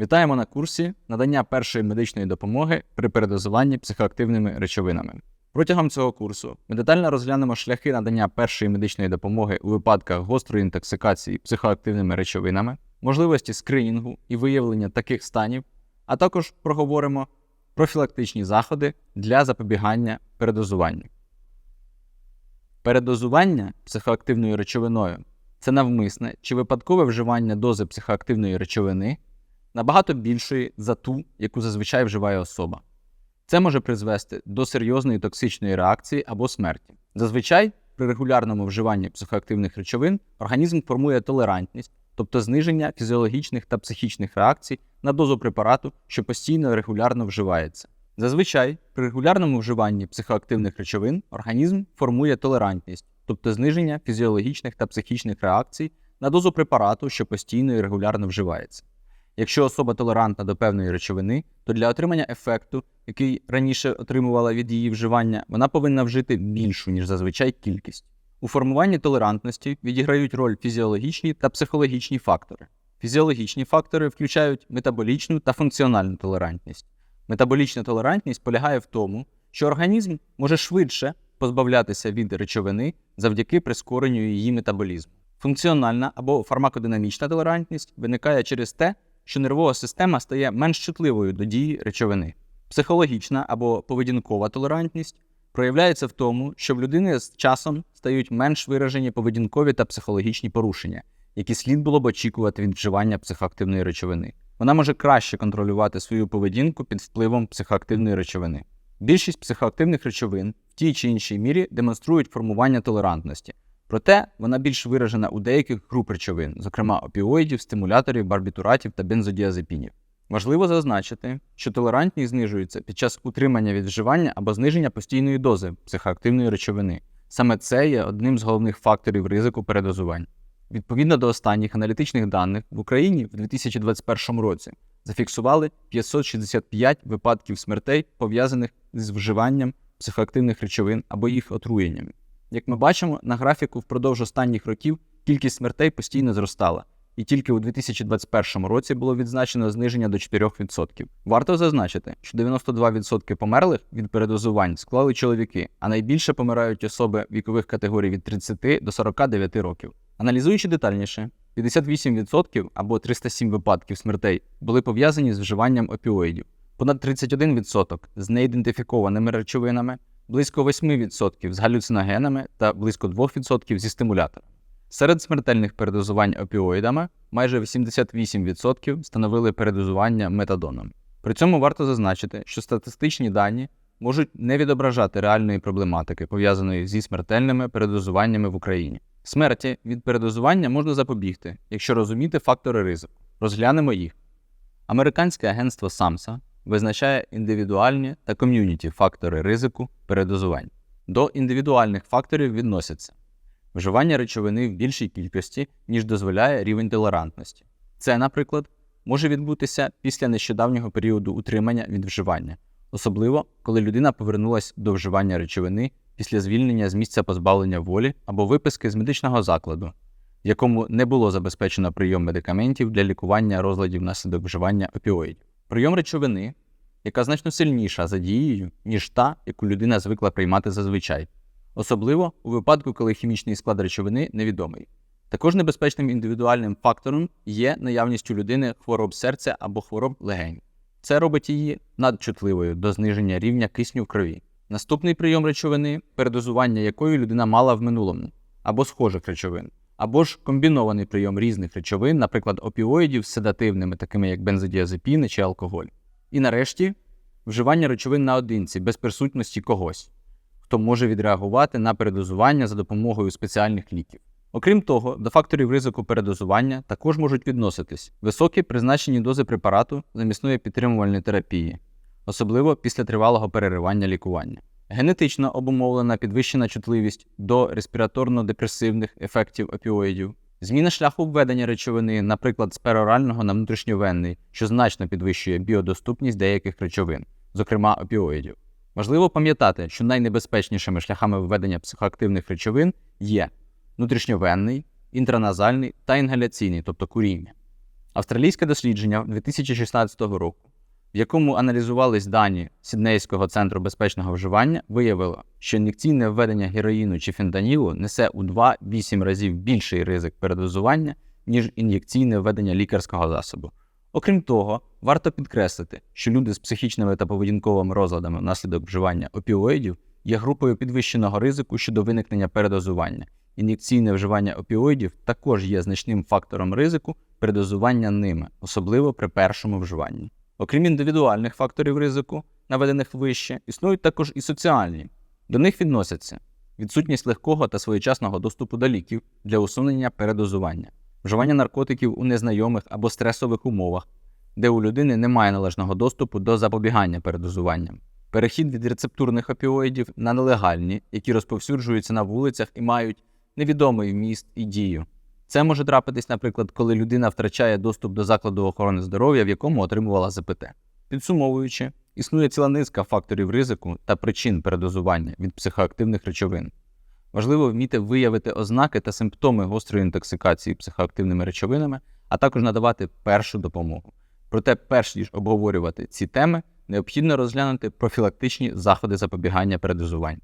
Вітаємо на курсі надання першої медичної допомоги при передозуванні психоактивними речовинами. Протягом цього курсу ми детально розглянемо шляхи надання першої медичної допомоги у випадках гострої інтоксикації психоактивними речовинами, можливості скринінгу і виявлення таких станів, а також проговоримо профілактичні заходи для запобігання передозуванню. Передозування психоактивною речовиною це навмисне чи випадкове вживання дози психоактивної речовини набагато більшої за ту, яку зазвичай вживає особа. Це може призвести до серйозної токсичної реакції або смерті. Зазвичай при регулярному вживанні психоактивних речовин організм формує толерантність, тобто зниження фізіологічних та психічних реакцій на дозу препарату, що постійно і регулярно вживається. Зазвичай при регулярному вживанні психоактивних речовин організм формує толерантність, тобто зниження фізіологічних та психічних реакцій на дозу препарату, що постійно і регулярно вживається. Якщо особа толерантна до певної речовини, то для отримання ефекту, який раніше отримувала від її вживання, вона повинна вжити більшу, ніж зазвичай кількість. У формуванні толерантності відіграють роль фізіологічні та психологічні фактори. Фізіологічні фактори включають метаболічну та функціональну толерантність. Метаболічна толерантність полягає в тому, що організм може швидше позбавлятися від речовини завдяки прискоренню її метаболізму. Функціональна або фармакодинамічна толерантність виникає через те, що нервова система стає менш чутливою до дії речовини. Психологічна або поведінкова толерантність проявляється в тому, що в людини з часом стають менш виражені поведінкові та психологічні порушення, які слід було б очікувати від вживання психоактивної речовини. Вона може краще контролювати свою поведінку під впливом психоактивної речовини. Більшість психоактивних речовин в тій чи іншій мірі демонструють формування толерантності, проте вона більш виражена у деяких груп речовин, зокрема опіоїдів, стимуляторів, барбітуратів та бензодіазепінів. Важливо зазначити, що толерантність знижується під час утримання від вживання або зниження постійної дози психоактивної речовини. Саме це є одним з головних факторів ризику передозувань. Відповідно до останніх аналітичних даних, в Україні в 2021 році зафіксували 565 випадків смертей, пов'язаних з вживанням психоактивних речовин або їх отруєннями. Як ми бачимо, на графіку впродовж останніх років кількість смертей постійно зростала, і тільки у 2021 році було відзначено зниження до 4%. Варто зазначити, що 92% померлих від передозувань склали чоловіки, а найбільше помирають особи вікових категорій від 30 до 49 років. Аналізуючи детальніше, 58% або 307 випадків смертей були пов'язані з вживанням опіоїдів, понад 31% з неідентифікованими речовинами, близько 8% з галюциногенами та близько 2% зі стимуляторами. Серед смертельних передозувань опіоїдами майже 88% становили передозування метадоном. При цьому варто зазначити, що статистичні дані можуть не відображати реальної проблематики, пов'язаної зі смертельними передозуваннями в Україні. Смерті від передозування можна запобігти, якщо розуміти фактори ризику. Розглянемо їх. Американське агентство SAMHSA визначає індивідуальні та ком'юніті фактори ризику передозувань. До індивідуальних факторів відносяться вживання речовини в більшій кількості, ніж дозволяє рівень толерантності. Це, наприклад, може відбутися після нещодавнього періоду утримання від вживання, особливо коли людина повернулася до вживання речовини після звільнення з місця позбавлення волі або виписки з медичного закладу, в якому не було забезпечено прийом медикаментів для лікування розладів внаслідок вживання опіоїдів. Прийом речовини, яка значно сильніша за дією, ніж та, яку людина звикла приймати зазвичай, особливо у випадку, коли хімічний склад речовини невідомий. Також небезпечним індивідуальним фактором є наявність у людини хвороб серця або хвороб легень. Це робить її надчутливою до зниження рівня кисню в крові. Наступний прийом речовини передозування якої людина мала в минулому, або схожих речовин, або ж комбінований прийом різних речовин, наприклад, опіоїдів з седативними, такими як бензодіазепіни чи алкоголь. І нарешті вживання речовин наодинці без присутності когось, хто може відреагувати на передозування за допомогою спеціальних ліків. Окрім того, до факторів ризику передозування також можуть відноситись високі призначені дози препарату замісної підтримувальної терапії, особливо після тривалого переривання лікування. Генетично обумовлена підвищена чутливість до респіраторно-депресивних ефектів опіоїдів, зміна шляху введення речовини, наприклад, з перорального на внутрішньовенний, що значно підвищує біодоступність деяких речовин, зокрема опіоїдів. Важливо пам'ятати, що найнебезпечнішими шляхами введення психоактивних речовин є внутрішньовенний, інтраназальний та інгаляційний, тобто куріння. Австралійське дослідження 2016 року, в якому аналізувались дані Сіднейського центру безпечного вживання, виявило, що ін'єкційне введення героїну чи фентанілу несе у 2-8 разів більший ризик передозування, ніж ін'єкційне введення лікарського засобу. Окрім того, варто підкреслити, що люди з психічними та поведінковими розладами внаслідок вживання опіоїдів є групою підвищеного ризику щодо виникнення передозування. Ін'єкційне вживання опіоїдів також є значним фактором ризику передозування ними, особливо при першому вживанні. Окрім індивідуальних факторів ризику, наведених вище, існують також і соціальні. До них відносяться відсутність легкого та своєчасного доступу до ліків для усунення передозування, вживання наркотиків у незнайомих або стресових умовах, де у людини немає належного доступу до запобігання передозуванням, перехід від рецептурних опіоїдів на нелегальні, які розповсюджуються на вулицях і мають невідомий вміст і дію. Це може трапитись, наприклад, коли людина втрачає доступ до закладу охорони здоров'я, в якому отримувала ЗПТ. Підсумовуючи, існує ціла низка факторів ризику та причин передозування від психоактивних речовин. Важливо вміти виявити ознаки та симптоми гострої інтоксикації психоактивними речовинами, а також надавати першу допомогу. Проте, перш ніж обговорювати ці теми, необхідно розглянути профілактичні заходи запобігання передозувань.